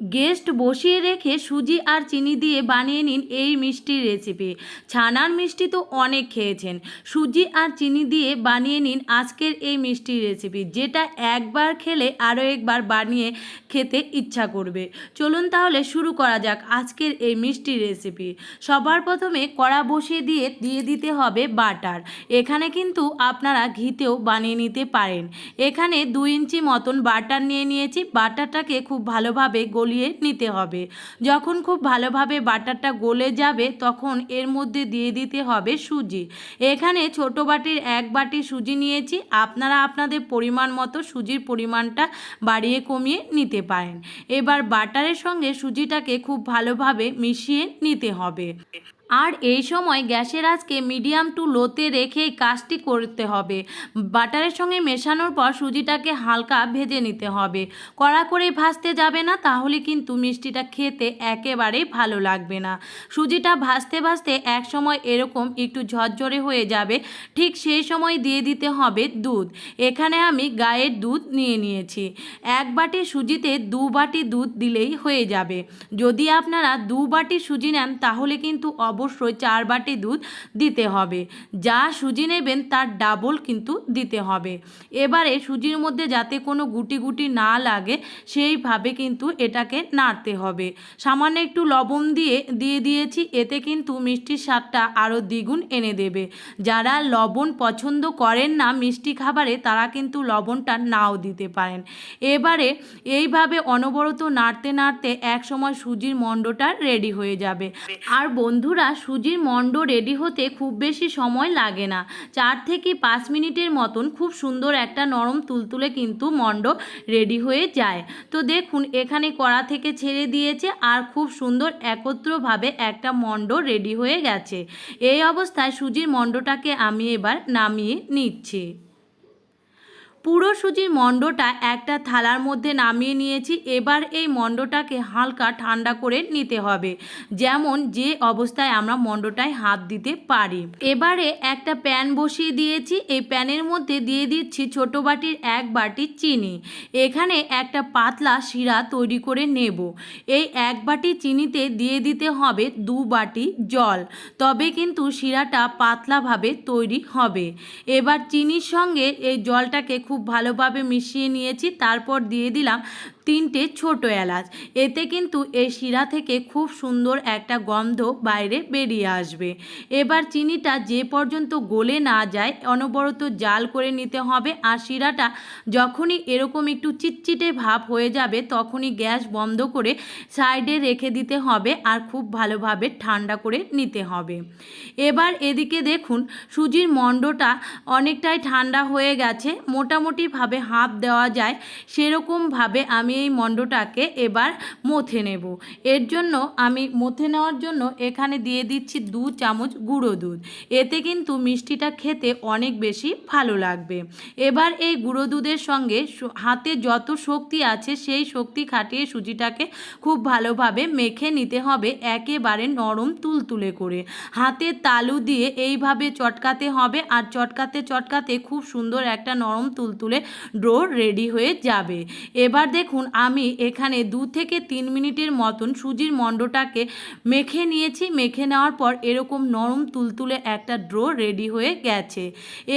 Guest বসিয়ে রেখে সুজি আর চিনি দিয়ে বানিয়ে নিন এই মিষ্টির রেসিপি। ছানার মিষ্টি তো অনেক খেয়েছেন। সুজি আর চিনি দিয়ে বানিয়ে নিন আজকের এই মিষ্টির রেসিপি, যেটা একবার খেলে আরও একবার বানিয়ে খেতে ইচ্ছা করবে। চলুন তাহলে শুরু করা যাক আজকের এই মিষ্টির রেসিপি। সবার প্রথমে কড়া বসিয়ে দিয়ে দিয়ে দিতে হবে বাটার। এখানে কিন্তু আপনারা ঘিতেও বানিয়ে নিতে পারেন। এখানে দুই ইঞ্চি মতন বাটার নিয়ে নিয়েছি। বাটারটাকে খুব ভালোভাবে গলিয়ে নিতে হবে। যখন খুব ভালোভাবে বাটারটা গলে যাবে, তখন এর মধ্যে দিয়ে দিতে হবে সুজি। এখানে ছোট বাটির এক বাটি সুজি নিয়েছি। আপনারা আপনাদের পরিমাণ মতো সুজির পরিমাণটা বাড়িয়ে কমিয়ে নিতে পারেন। এবার বাটারের সঙ্গে সুজিটাকে খুব ভালোভাবে মিশিয়ে নিতে হবে। আর এই সময় গ্যাসের আজকে মিডিয়াম টু লোতে রেখে কাজটি করতে হবে। বাটারের সঙ্গে মেশানোর পর সুজিটাকে হালকা ভেজে নিতে হবে। কড়া করে ভাজতে যাবে না, তাহলে কিন্তু মিষ্টিটা খেতে একেবারেই ভালো লাগবে না। সুজিটা ভাজতে ভাজতে এক সময় এরকম একটু ঝরঝরে হয়ে যাবে। ঠিক সেই সময় দিয়ে দিতে হবে দুধ। এখানে আমি গায়ের দুধ নিয়ে নিয়েছি। এক বাটি সুজিতে দু বাটি দুধ দিলেই হয়ে যাবে। যদি আপনারা দু বাটি সুজি নেন, তাহলে কিন্তু অবশ্যই চার বাটি দুধ দিতে হবে। যা সুজি নেবেন তার ডাবল কিন্তু দিতে হবে। এবারে সুজির মধ্যে যাতে কোনো গুটি গুটি না লাগে, সেইভাবে কিন্তু এটাকে নাড়তে হবে। সামান্য একটু লবণ দিয়ে দিয়ে দিয়েছি, এতে কিন্তু মিষ্টির স্বাদটা আরও দ্বিগুণ এনে দেবে। যারা লবণ পছন্দ করেন না মিষ্টি খাবারে, তারা কিন্তু লবণটা নাও দিতে পারেন। এবারে এইভাবে অনবরত নাড়তে নাড়তে এক সময় সুজির মণ্ডটা রেডি হয়ে যাবে। আর বন্ধুরা সুজির মণ্ড রেডি হতে খুব বেশি সময় লাগে না। চার থেকে পাঁচ মিনিটের মতন খুব সুন্দর একটা নরম তুলতুলে কিন্তু মণ্ড রেডি হয়ে যায়। তো দেখুন, এখানে কড়া থেকে ছেড়ে দিয়েছে আর খুব সুন্দর একত্রভাবে একটা মণ্ড রেডি হয়ে গেছে। এই অবস্থায় সুজির মণ্ডটাকে আমি এবার নামিয়ে নিচ্ছি। পুরো সুজির মণ্ডটা একটা থালার মধ্যে নামিয়ে নিয়েছি। এবার এই মণ্ডটাকে হালকা ঠান্ডা করে নিতে হবে। যেমন যে অবস্থায় আমরা মণ্ডটায় হাত দিতে পারি। এবারে একটা প্যান বসিয়ে দিয়েছি। এই প্যানের মধ্যে দিয়ে দিচ্ছি ছোট বাটির এক বাটি চিনি। এখানে একটা পাতলা শিরা তৈরি করে নেব। এই এক বাটি চিনিতে দিয়ে দিতে হবে দু বাটি জল। তবে কিন্তু শিরাটা পাতলাভাবে তৈরি হবে। এবার চিনির সঙ্গে এই জলটাকে খুব ভালোভাবে মিশিয়ে নিয়েছি তারপর দিয়ে দিলাম তিনটে ছোট এলাচ। এতে কিন্তু এই শিরা থেকে খুব সুন্দর একটা গন্ধ বাইরে বেরিয়ে আসবে। এবার চিনিটা যে পর্যন্ত গলে না যায়, অনবরত জাল করে নিতে হবে আর শিরাটা যখনই এরকম একটু চিটচিটে ভাব হয়ে যাবে, তখনই গ্যাস বন্ধ করে সাইডে রেখে দিতে হবে আর খুব ভালোভাবে ঠান্ডা করে নিতে হবে। এবার এদিকে দেখুন, সুজির মণ্ডটা অনেকটাই ঠান্ডা হয়ে গেছে। মোটামুটিভাবে হাফ দেওয়া যায়। সেরকমভাবে আমি এই মণ্ডটাকে এবার মথে নেব। এর জন্য আমি মথে নেওয়ার জন্য এখানে দিয়ে দিচ্ছি দু চামচ গুঁড়ো দুধ। এতে কিন্তু মিষ্টিটা খেতে অনেক বেশি ভালো লাগবে। এবার এই গুঁড়ো দুধের সঙ্গে হাতে যত শক্তি আছে সেই শক্তি খাটিয়ে সুজিটাকে খুব ভালোভাবে মেখে নিতে হবে একেবারে নরম তুলতুলে করে। হাতে তালু দিয়ে এইভাবে চটকাতে হবে আর চটকাতে চটকাতে খুব সুন্দর একটা নরম তুলতুলে ডো রেডি হয়ে যাবে। এবার দেখুন আমি এখানে দু থেকে তিন মিনিটের মতন সুজির মণ্ডটাকে মেখে নিয়েছি। মেখে নেওয়ার পর এরকম নরম তুলতুলে একটা ড্রো রেডি হয়ে গেছে।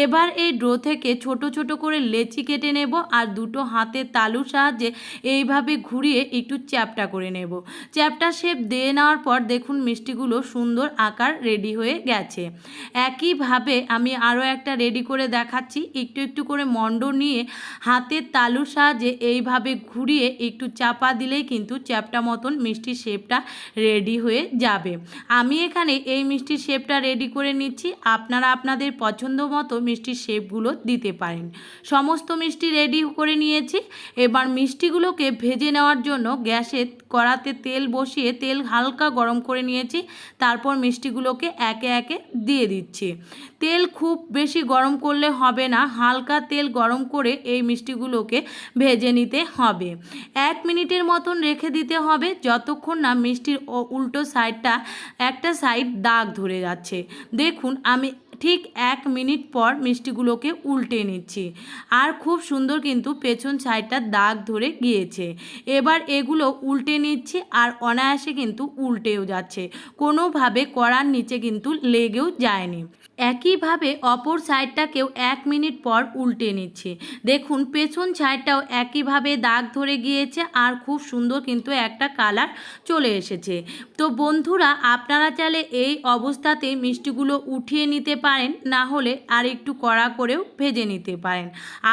এবার এই ড্রো থেকে ছোট ছোট করে লেচি কেটে নেব আর দুটো হাতের তালুর সাহায্যে এইভাবে ঘুরিয়ে একটু চ্যাপটা করে নেব। চ্যাপটা শেপ দিয়ে নেওয়ার পর দেখুন, মিষ্টিগুলো সুন্দর আকার রেডি হয়ে গেছে। একইভাবে আমি আরও একটা রেডি করে দেখাচ্ছি। একটু একটু করে মণ্ড নিয়ে হাতের তালুর সাহায্যে এইভাবে ঘুরিয়ে একটু চাপা দিলেই কিন্তু চ্যাপটা মতন মিষ্টির শেপটা রেডি হয়ে যাবে। আমি এখানে এই মিষ্টির শেপটা রেডি করে নিচ্ছি। আপনারা আপনাদের পছন্দ মতো মিষ্টির শেপগুলো দিতে পারেন। সমস্ত মিষ্টি রেডি করে নিয়েছি। এবার মিষ্টিগুলোকে ভেজে নেওয়ার জন্য গ্যাসে কড়াতে তেল বসিয়ে তেল হালকা গরম করে নিয়েছি। তারপর মিষ্টিগুলোকে একে একে দিয়ে দিচ্ছি। তেল খুব বেশি গরম করলে হবে না। হালকা তেল গরম করে এই মিষ্টিগুলোকে ভেজে নিতে হবে। এক মিনিটের মতন রেখে দিতে হবে যতক্ষণ না মিষ্টির উল্টো সাইডটা একটা সাইড দাগ ধরে যাচ্ছে। দেখুন, আমি ঠিক এক মিনিট পর মিষ্টিগুলোকে উল্টে নিচ্ছি। আর খুব সুন্দর কিন্তু পেছন সাইডটা দাগ ধরে গিয়েছে। এবার এগুলো উল্টে নিচ্ছি আর অনায়াসে কিন্তু উল্টেও যাচ্ছে। কোনোভাবে কড়ার নিচে কিন্তু লেগেও যায়নি। একইভাবে অপর সাইডটাকেও এক মিনিট পর উল্টে নিচ্ছি। দেখুন, পেছন সাইডটাও একইভাবে দাগ ধরে গিয়েছে আর খুব সুন্দর কিন্তু একটা কালার চলে এসেছে। তো বন্ধুরা, আপনারা চাইলে এই অবস্থাতে মিষ্টিগুলো উঠিয়ে নিতে পারেন, না হলে আর একটু কড়া করেও ভেজে নিতে পারেন।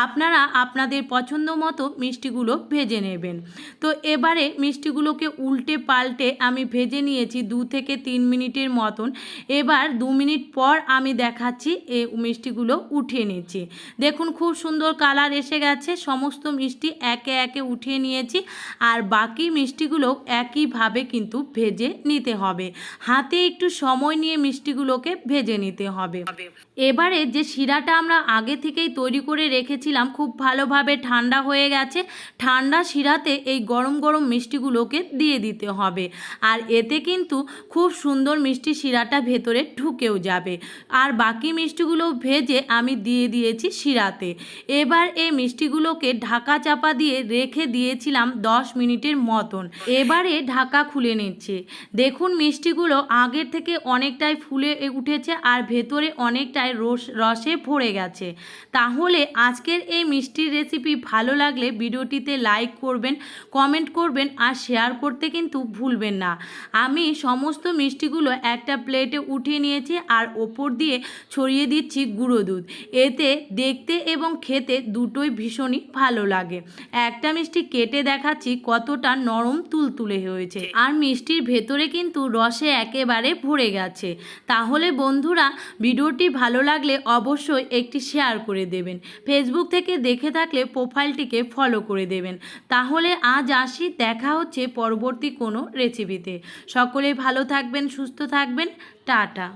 আপনারা আপনাদের পছন্দ মতো মিষ্টিগুলো ভেজে নেবেন। তো এবারে মিষ্টিগুলোকে উল্টে পাল্টে আমি ভেজে নিয়েছি দু থেকে তিন মিনিটের মতন। এবার দু মিনিট পর আমি দেখাচ্ছি এই মিষ্টিগুলো উঠিয়ে নিচ্ছি দেখুন খুব সুন্দর কালার এসে গেছে, সমস্ত মিষ্টি একে একে উঠিয়ে নিয়েছি আর বাকি মিষ্টিগুলো একইভাবে কিন্তু ভেজে নিতে হবে। হাতে একটু সময় নিয়ে মিষ্টিগুলোকে ভেজে নিতে হবে। এবারে যে শিরাটা আমরা আগে থেকেই তৈরি করে রেখেছিলাম, খুব ভালোভাবে ঠান্ডা হয়ে গেছে। ঠান্ডা শিরাতে এই গরম গরম মিষ্টিগুলোকে দিয়ে দিতে হবে। আর এতে কিন্তু খুব সুন্দর মিষ্টি শিরাটা ভেতরে ঢুকেও যাবে। আর বাকি মিষ্টিগুলো ভেজে আমি দিয়ে দিয়েছি শিরাতে। এবার এই মিষ্টিগুলোকে ঢাকা চাপা দিয়ে রেখে দিয়েছিলাম দশ মিনিটের মতন। এবারে ঢাকা খুলে নিচ্ছে। দেখুন মিষ্টিগুলো আগের থেকে অনেকটাই ফুলে উঠেছে আর ভেতরে অনেকটাই রস রসে ভরে গেছে। তাহলে আজকের এই মিষ্টির রেসিপি ভালো লাগলে ভিডিওটিতে লাইক করবেন কমেন্ট করবেন আর শেয়ার করতে কিন্তু ভুলবেন না। আমি সমস্ত মিষ্টিগুলো একটা প্লেটে উঠিয়ে নিয়েছি আর ওপর দিয়ে ছড়িয়ে দিচ্ছি গুঁড়ো দুধ। এতে দেখতে এবং খেতে দুটোই ভীষণই ভালো লাগে। একটা মিষ্টি কেটে দেখাচ্ছি কতটা নরম তুলতুলে হয়েছে। আর মিষ্টির ভেতরে কিন্তু রসে একেবারে ভরে গেছে। তাহলে বন্ধুরা ভিডিওটি ভালো লাগলে অবশ্যই একটি শেয়ার করে দেবেন। ফেসবুক থেকে দেখে থাকলে প্রোফাইলটিকে ফলো করে দেবেন। তাহলে আজ আসি, দেখা হচ্ছে পরবর্তী কোনো রেসিপিতে সকলে ভালো থাকবেন, সুস্থ থাকবেন। টাটা।